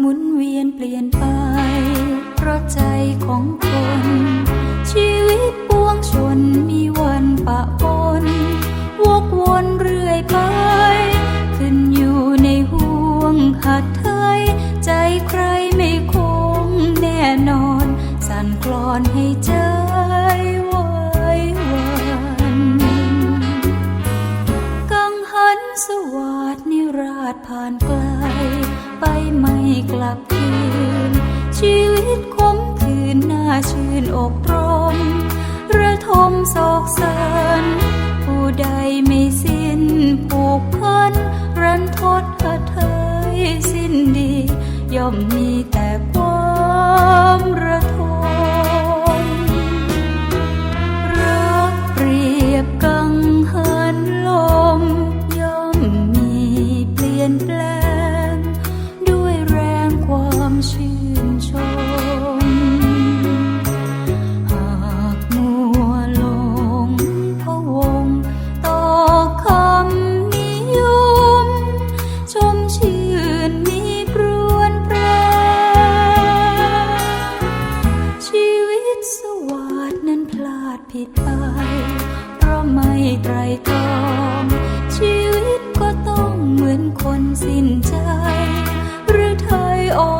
หมุนเวียนเปลี่ยนไป เพราะใจของคน ชีวิตปวงชนมีวันปะปนวกวนเรื่อยไป ขึ้นอยู่ในห่วงหัดเทย ใจใครไม่คงแน่นอน สั่นคลอนให้ใจวายวานกังหันสวัสดนิราชผ่านไกล ไปไม่กลับคืน ชีวิตคมคืนน่าชื่นอกรมระทมโศกสันผู้ใดไม่สิ้นผูกพันรันทดหเทยสิ้นดี ย่อมมีแต่ความ ชื่นชม หากมัวหลงพะวงต่อคำนิยม ชมชื่นมีปรวนแปร ชีวิตสวัสดนั้นพลาดผิดไป เพราะไม่ไตรตรอง ชีวิตก็ต้องเหมือนคนสิ้นใจ หรือไทยอ่อน